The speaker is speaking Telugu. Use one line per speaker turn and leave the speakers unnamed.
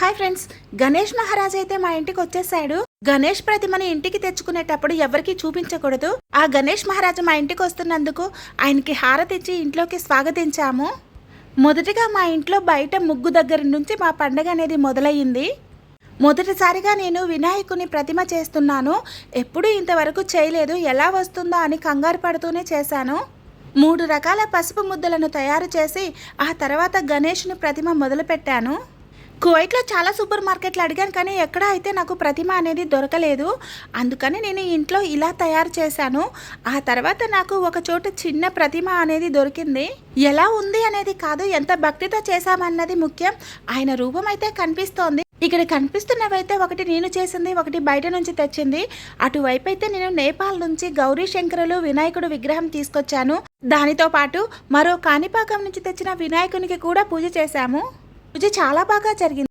హాయ్ ఫ్రెండ్స్ గణేష్ మహారాజ్ అయితే మా ఇంటికి వచ్చేసాడు. గణేష్ ప్రతిమని ఇంటికి తెచ్చుకునేటప్పుడు ఎవరికి చూపించకూడదు. ఆ గణేష్ మహారాజు మా ఇంటికి వస్తున్నందుకు ఆయనకి హారతిచ్చి ఇంట్లోకి స్వాగతించాము. మొదటిగా మా ఇంట్లో బయట ముగ్గు దగ్గర నుంచి మా పండగ అనేది మొదలయ్యింది. మొదటిసారిగా నేను వినాయకుని ప్రతిమ చేస్తున్నాను. ఎప్పుడూ ఇంతవరకు చేయలేదు. ఎలా వస్తుందో అని కంగారు పడుతూనే చేశాను. మూడు రకాల పసుపు ముద్దలను తయారు చేసి ఆ తర్వాత గణేష్ని ప్రతిమ మొదలుపెట్టాను. కువైట్లో చాలా సూపర్ మార్కెట్లు అడిగాను కానీ ఎక్కడ అయితే నాకు ప్రతిమ అనేది దొరకలేదు. అందుకని నేను ఇంట్లో ఇలా తయారు చేశాను. ఆ తర్వాత నాకు ఒక చోట చిన్న ప్రతిమ అనేది దొరికింది. ఎలా ఉంది అనేది కాదు ఎంత భక్తితో చేశామన్నది ముఖ్యం. ఆయన రూపం అయితే కనిపిస్తోంది. ఇక్కడ కనిపిస్తున్నవైతే ఒకటి నేను చేసింది ఒకటి బయట నుంచి తెచ్చింది. అటువైపు అయితే నేను నేపాల్ నుంచి గౌరీ శంకరులు వినాయకుడు విగ్రహం తీసుకొచ్చాను. దానితో పాటు మరో కాణిపాకం నుంచి తెచ్చిన వినాయకునికి కూడా పూజ చేశాము. పూజ చాలా బాగా జరిగింది.